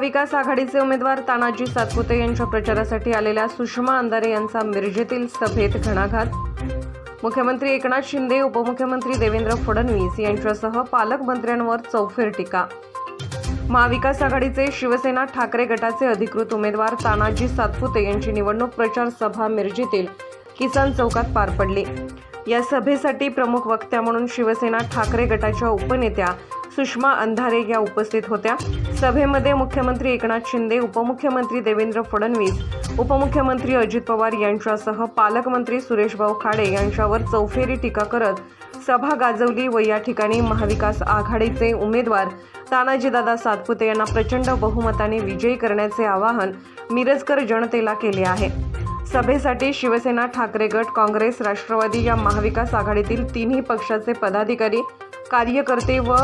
महाविकास आघाडीचे उमेदवार तानाजी सातपुते यांच्या प्रचारासाठी आलेल्या सुषमा अंधारे यांचा मिरजेतील सभेत घणाघात. मुख्यमंत्री एकनाथ शिंदे उपमुख्यमंत्री देवेंद्र फडणवीस यांच्यासह पालकमंत्र्यांवर चौफेर टीका. महाविकास आघाडीचे शिवसेना ठाकरे गटाचे अधिकृत उमेदवार तानाजी सातपुते यांची निवडणूक प्रचार सभा मिरजेतील किसान चौकात पार पडली. या सभेसाठी प्रमुख वक्त्या म्हणून शिवसेना ठाकरे गटाच्या उपनेत्या सुषमा अंधारे या उपस्थित होत्या. सभेमध्ये मुख्यमंत्री एकनाथ शिंदे उपमुख्यमंत्री देवेंद्र फडणवीस उपमुख्यमंत्री अजित पवार यांच्यासह पालकमंत्री सुरेशभाऊ खाडे यांच्यावर चौफेरी टीका करत सभा गाजवली व या ठिकाणी महाविकास आघाडीचे उमेदवार तानाजीदादा सातपुते यांना प्रचंड बहुमताने विजयी करण्याचे आवाहन मिरजकर जनतेला केले आहे. सभेसाठी शिवसेना ठाकरे गट काँग्रेस राष्ट्रवादी या महाविकास आघाडीतील तिन्ही पक्षाचे पदाधिकारी कार्यकर्ते व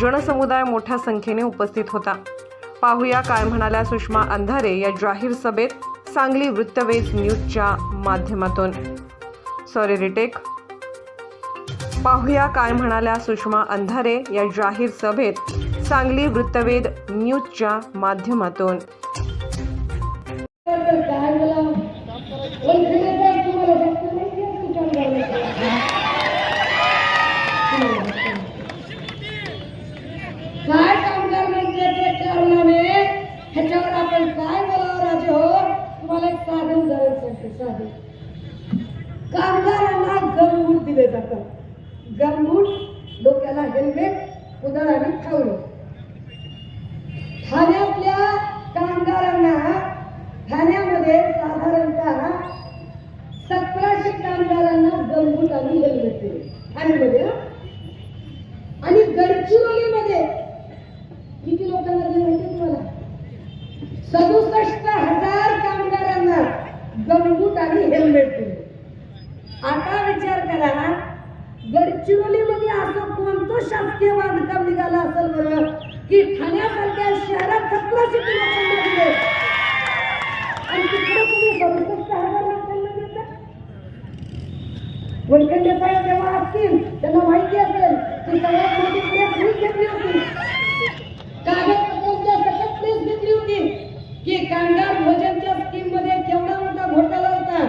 जनसमुदाय मोठ्या संख्येने उपस्थित होता. पाहूया काय म्हणाल्या सुषमा अंधारे या जाहीर सभेत सांगली वृत्तवेध न्यूजच्या माध्यमातून. Sorry retake. पाहुया काय म्हणाल्या सुषमा अंधारे या जाहीर सभेत सांगली वृत्तवेध न्यूजच्या माध्यमातून तर काय मला ओळखीचं तुम्हाला फक्त माहिती आहे तुमच्या अंगावर. काय कामगार मंत्र्याचे कारनामे ह्याच्यावर आपण काय बोलावं राजे हो तुम्हाला एक साधं उदाहरण सांगते साधं कामगारांना गमबूट दिले जातात गमबूट डोक्याला हेल्मेट उदर आणि खावलं ठाण्यातल्या कामगारांना ठाण्यामध्ये साधारणतः सतराशे कामगारांना गमबूट आणि हेल्मेट दिले ठाण्यामध्ये आणि गडचिरोलीमध्ये किती लोकांना दिले माहिती तुम्हाला? सदुसष्ट हजार कामगारांना गमबूट आणि हेल्मेट दिले. आता विचार करा गडचिरोलीमध्ये असं कोणतं शासकीय बांधकाम निघालं असेल बरं? की ठाण्यासारख्या शहरात सतराशे लोकांना दिले आणि तिकडे तुम्ही बरोबर हजार लोकांना देता वनखंडे साहेब जेव्हा असतील त्यांना माहिती असेल की सगळ्यात मोठी प्रेस मीच घेतली होती कागदपत्रांच्या सकट प्रेस घेतली होती की कामगार भोजनच्या स्कीममध्ये केवढा मोठा घोटाळा होता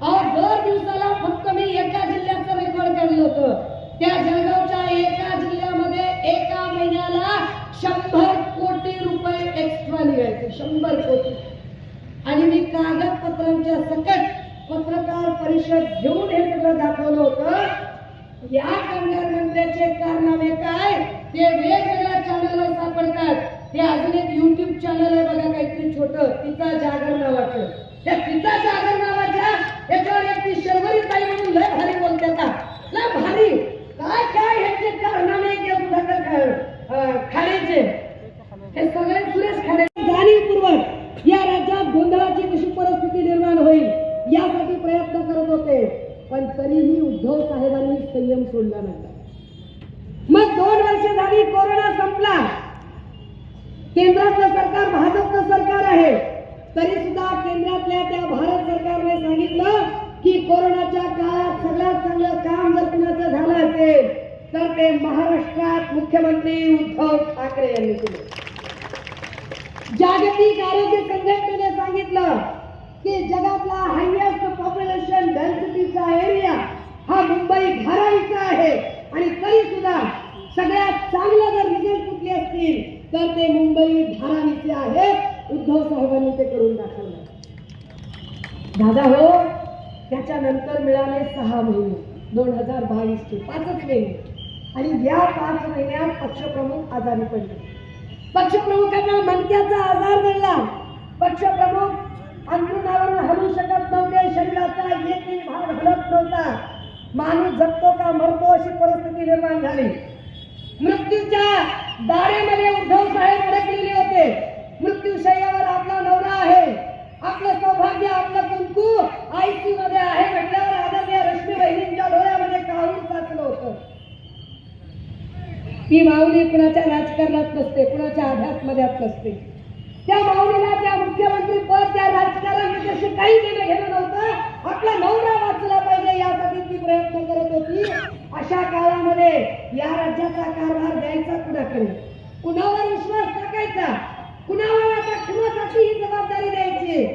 अहो दर दिवसाला फक्त मी एका जिल्ह्याचं रेकॉर्ड काढलं होतं त्या जळगावच्या एका जिल्ह्यामध्ये एका महिन्याला शंभर कोटी रुपये एक्स्ट्रा निघायचे शंभर कोटी आणि मी कागदपत्रांच्या सकट पत्रकार परिषद घेऊन हे सगळं दाखवलं होतं या कामगार मंत्र्याचे कारनामे काय? ते वेगवेगळ्या चॅनलवर सापडतात. ते अजून एक युट्यूब चॅनल आहे बघा काहीतरी छोट. तिचा जागर नावाचं. त्या तिचा जागर नावाच्या याच्यावर एक ती शर्वरी ताई म्हणून लय भारी बोलते का लय भारी काय काय ह्याचे कारनामे के सुधाकर खा- अं, खाडेचे हे सगळे सुरेश खाडे जाणीवपूर्वक या राज्यात गोंधळाची कशी परिस्थिती निर्माण होईल यासाठी प्रयत्न करत होते पण तरीही उद्धव साहेबांनी सोडला नव्हता मग दोन वर्ष झाली कोरोना संपला. केंद्रातलं सरकार भाजपचं सरकार आहे. तरी सुद्धा केंद्रातल्या त्या भारत सरकारने सांगितलं की कोरोनाच्या काळात सगळ्यात चांगलं काम जर कुणाचं झालं असेल तर ते महाराष्ट्रात मुख्यमंत्री उद्धव ठाकरे यांनी केलं. जागतिक आरोग्य संघटनेने सांगितलं की जगातला हायएस्ट पॉप्युलेशन डेन्सिटीचा एरिया हा मुंबई भरायचा आहे. आणि तरी सुद्धा सगळ्यात चांगलं जर रिझल्ट कुठले असतील तर ते मुंबई धारावीचे आहे. उद्धव साहेबांनी ते करून दाखवलं. दादा हो त्याच्यानंतर मिळाले सहा महिने. दोन हजार बावीसचे पाचच महिने. आणि या पाच महिन्यात पक्षप्रमुख आजारी पडले. पक्षप्रमुखांना मणक्याचा आजार झाला पक्षप्रमुख माणूस जगतो का मरतो अशी परिस्थिती निर्माण झाली. मृत्यूच्या दारेमध्ये उद्धव साहेब अडकलेले होते. मृत्यूशय्यावर आपला नवरा आहे. आपलं सौभाग्य आपलं कुंकू आयसी मध्ये आहे म्हटल्यावर आदरणीय रश्मी बहिणींच्या डोळ्यामध्ये काढून साचलं होतं? ती माऊली कुणाच्या राजकारणात नसते कुणाच्या आध्यात्मध्यात नसते. त्या माऊलीला त्या मुख्यमंत्री पद त्या राजकारणाशी काही घेणं घेणं नव्हतं. आपला नवरा यासाठी ती प्रयत्न करत होती अशा काळामध्ये या राज्याचा कारभार द्यायचा कुणाकडे? कुणावर विश्वास टाकायचा? कुणावर आता कुणासाठी ही जबाबदारी द्यायची?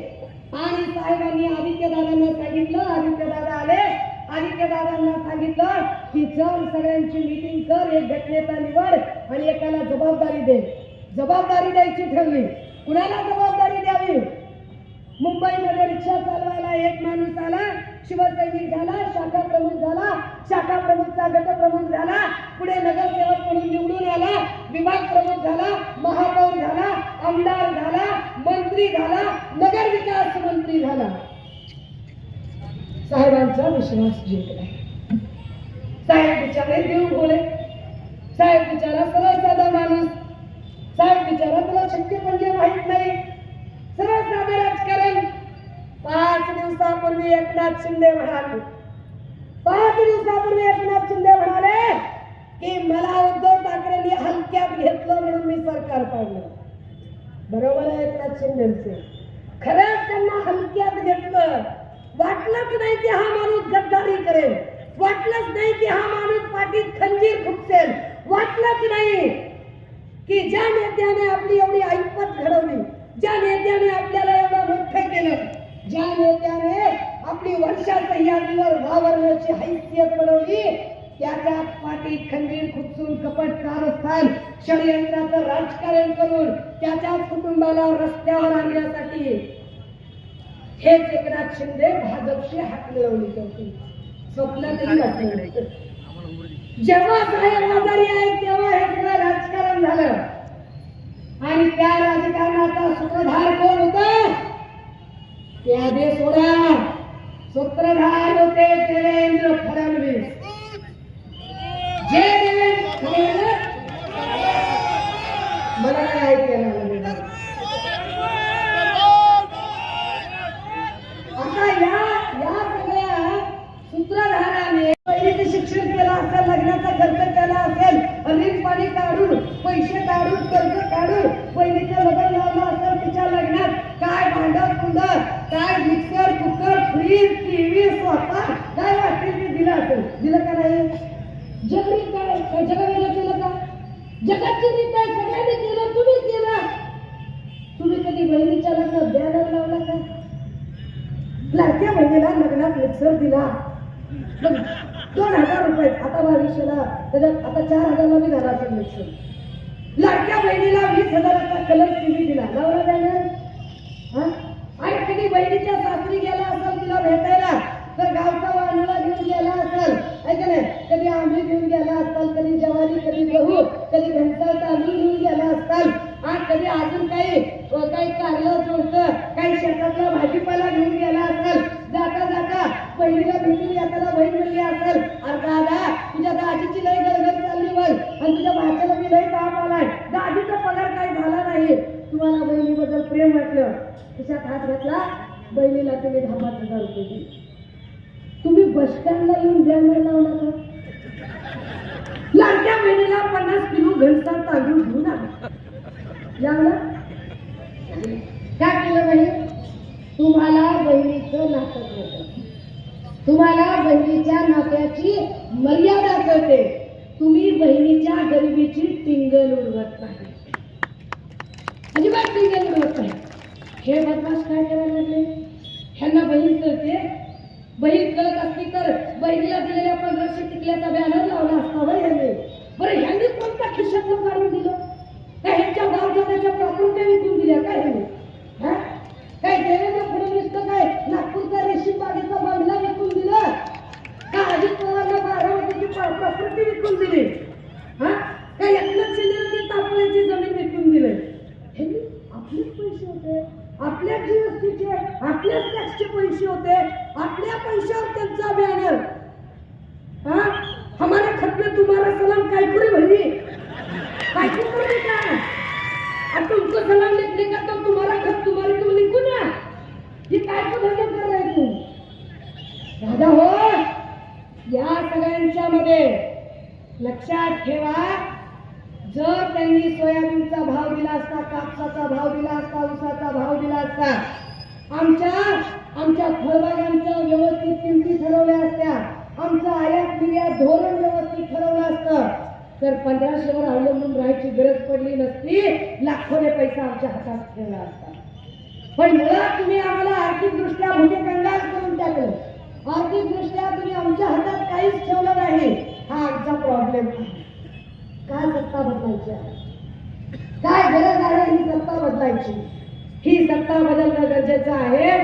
आणि साहेबांनी आदित्य दादांना सांगितलं आदित्य दादा आले. आदित्य दादांना सांगितलं की चल सगळ्यांची मीटिंग कर एक घटनेचा निवड आणि एकाला जबाबदारी दे. जबाबदारी द्यायची ठरली. कुणाला जबाबदारी द्यावी? मुंबईमध्ये रिक्षा चालवायला एक माणूस आला. शिवसैनिक झाला शाखा प्रमुख झाला शाखा प्रमुखचा गट प्रमुख झाला पुढे नगरसेवक म्हणून निवडून आला विभाग प्रमुख झाला महापौर झाला आमदार झाला मंत्री झाला नगर विकास मंत्री झाला. साहेबांचा विश्वास जिंकला. साहेब बिचारे देऊ बोले. साहेब बिचारा सरळ साधा माणूस. साहेब बिचारा तुला शक्य म्हणजे माहीत नाही सरळ साधं राजकारण पाच दिवसापूर्वी एकनाथ शिंदे म्हणाले. पाच दिवसापूर्वी एकनाथ शिंदे म्हणाले की मला उद्धव ठाकरेंनी हलक्यात घेतलं म्हणून मी सरकार पाडलं. बरोबर आहे एकनाथ शिंदेचे. खरंच त्यांना हलक्यात घेतलं. वाटलंच नाही की हा माणूस गद्दारी करेल. वाटलंच नाही की हा माणूस पाठीत खंजीर खुपसेल वाटलंच नाही की ज्या नेत्याने आपली एवढी ऐपत घडवली ज्या नेत्याने आपल्याला एवढं मोठं केलं ज्या नेत्याने आपली वर्षा सह्याद्रीवर वावरण्याची हैसियत बनवली त्याच्यात पाठीत खंजीर खुपसून कपट कारस्थान षडयंत्राचं राजकारण करून त्याच्याच कुटुंबाला रस्त्यावर आणण्यासाठी हेच एकनाथ शिंदे भाजपशी हात मिळवली होती. वाटलं नव्हतं. जेव्हा साहेब आजारी आहे तेव्हा हे सगळं राजकारण झालं. आणि त्या राजकारणाचा सूत्रधार कोण होता? त्या दे सोडा. सूत्रधार होते देवेंद्र फडणवीस. जे देवेंद्र मला काय ऐकायला आता या या सगळ्या सूत्रधाराने पहिलीचे शिक्षण केलं असेल लग्नाचा खर्च केला असेल ऋण पाणी काढून पैसे काढून कर्ज काढून पहिलीचं लग्न लावलं असेल तिच्या लग्नात काय भांडं कुंडं काय मिक्सर कुकर फ्रीज टीव्ही स्वतः काय वाटेल दिलं का नाही? जगरी काय? काय जगावेळेला केलं का? जगाची रीत आहे सगळ्यांनी केलं तुम्ही केलं. तुम्ही कधी बहिणीच्या लग्नात बॅनर लावला का? लाडक्या बहिणीला लग्नात मिक्सर दिला. दोन हजार रुपये आता भविष्याला त्याच्यात आता चार हजारला बी झाला असेल मिक्सर लाडक्या बहिणीला वीस हजाराचा कलर टीव्ही दिला. लावला बॅनर? हा? आणि कधी बहिणीच्या सासरी गेला असेल तिला भेटायला? तर गावचा वाणूला घेऊन गेला असेल ऐका नाही कधी आंबे घेऊन गेला असताल कधी जवारी कधी गहू कधी घंटा तांदूळ घेऊन गेला असताल आणि कधी अजून काही काही कारलं चोरतं काही शेतातला भाजीपाला घेऊन गेला असाल जाता जाता बहिणीला भेटून येताना बहीण म्हणली असेल अरे दादा तुझ्या दाजीची लय गरगर चालली बघ आणि तुझ्या भाच्याला मी लय ताप आलाय दाजीचा पगार काही झाला नाही. तुम्हाला बहिणीबद्दल प्रेम वाटलं? खिशात हात घातला बहिणीला तुम्ही दहा पाच हजार रुपये दिले. तुम्ही बस येऊन बॅनर लावला का लाडक्या बहिणीला पन्नास किलो घनसा तांदूळ घेऊन आला लावला काय केलं बाई? तुम्हाला बहिणीचं नातं कळतं. तुम्हाला बहिणीच्या नात्याची मर्यादा कळते. तुम्ही बहिणीच्या गरिबीची टिंगल उडवत नाही. अजिबात टिंगल उडवत नाही. हे बदमाश काय करायला लागले? ह्यांना बहीण कळते? बहीण कळत असती तर बहिणीला दिलेल्या पंधराशे टिकल्याचा बॅनर लावला असता होय ह्यांनी. बरं ह्यांनी कोणत्या खिशातलं काढून दिलं? काय ह्यांच्या गावच्या त्याच्या प्रॉपर्टी विकून दिल्या काय ह्यांनी? काय ते फडणवीस तर काय नागपूरचा रेशीम बागेचा बंगला विकून दिला का अजित पवारला बारामतीची प्रॉपर्टी विकून दिली हा काय एकनाथ शिंदे तापल्याची जमीन विकून दिली ह्यांनी आपलेच पैसे होते आपल्या जीएसटीचे आपल्याच टॅक्सचे पैसे होते आपल्या पैशावर त्यांचा बॅनर हाँ हमारे तुम्हाला में तुम्हारा सलाम कायपुरी भरी कायपुरी का? अब तुमको सलाम लिखने का तर तुम्हाला खत तुम्हाला तुम्ही लिखू ना. हे काय को धंदा तू? दादा हो या सगळ्यांच्या मध्ये लक्षात ठेवा. जर त्यांनी सोयाबीनचा भाव दिला असता कापसाचा भाव दिला असता ऊसाचा भाव दिला असता आमच्या आमच्या फळबागांच्या व्यवस्थित किमती ठरवल्या असत्या. आमचं आयात निर्यात धोरण तर पंधराशेवर अवलंबून राहायची गरज पडली नसती लाखोने पैसा आमच्या हातात ठेवला असता. पण मुळात तुम्ही आम्हाला आर्थिकदृष्ट्या म्हणजे कंगाल करून टाकलं. आर्थिकदृष्ट्या तुम्ही आमच्या हातात काहीच ठेवलं नाही. हा आमचा प्रॉब्लेम काय सत्ता बदलायची आहे? काय गरज आहे ही सत्ता बदलायची? ही सत्ता बदलणं गरजेचं आहे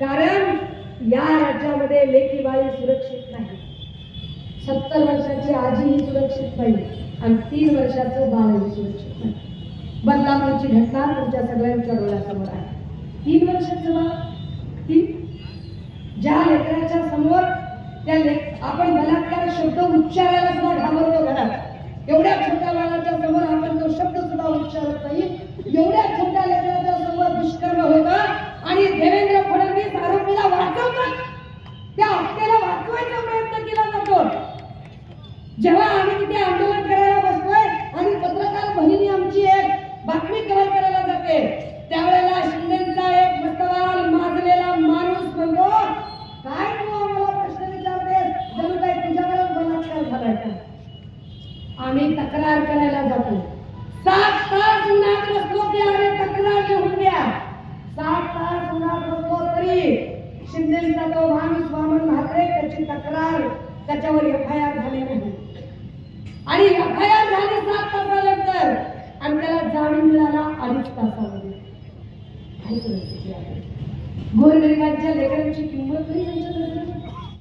कारण या राज्यामध्ये लेकीबाई सुरक्षित नाही. सत्तर वर्षाची आजीही सुरक्षित नाही. आणि तीन वर्षाचं बाळही सुरक्षित बदलापूरची घटना तुमच्या सगळ्यांच्या डोळ्यासमोर आहे. तीन वर्षाचं बाळ? तीन? ज्या लेकराच्या समोर त्या लेक आपण बलात्कार शब्द उच्चारायला सुद्धा घाबरतो घरात. एवढ्या छोट्या बाळाच्या समोर आपण तो शब्द सुद्धा उच्चारत नाही. एवढ्या छोट्या लेकराच्या समोर दुष्कर्म होता आणि देवेंद्र फडणवीस आरोपीला वाचवतात. त्या हत्येला वाचवायचा प्रयत्न केला जातो. जेव्हा आम्ही तिथे आंदोलन करायला बसतोय आणि पत्रकार भगिनी आमची एक बातमी कव्हर करायला जाते त्यावेळेला शिंदेचा एक मस्तवाल माजलेला माणूस म्हणतो काय तू आम्हाला प्रश्न विचारतेस जणू काय तुझ्याकडे बलात्कार झालाय का आम्ही तक्रार करायला जातो सात तास उन्हात बसलो की अरे तक्रार लिहून द्या सात तास उन्हात बसलो तरी शिंदेचा तो माणूस वामन म्हात्रे त्याची तक्रार त्याच्यावर एफ आय आर झाली नाही आणि एफ आय आर झाली सात तासानंतर आणि त्याला जामीन मिळाला अडीच तासामध्ये काही परिस्थिती आहे गोरगरिबांच्या लेकरांची किंमत नाही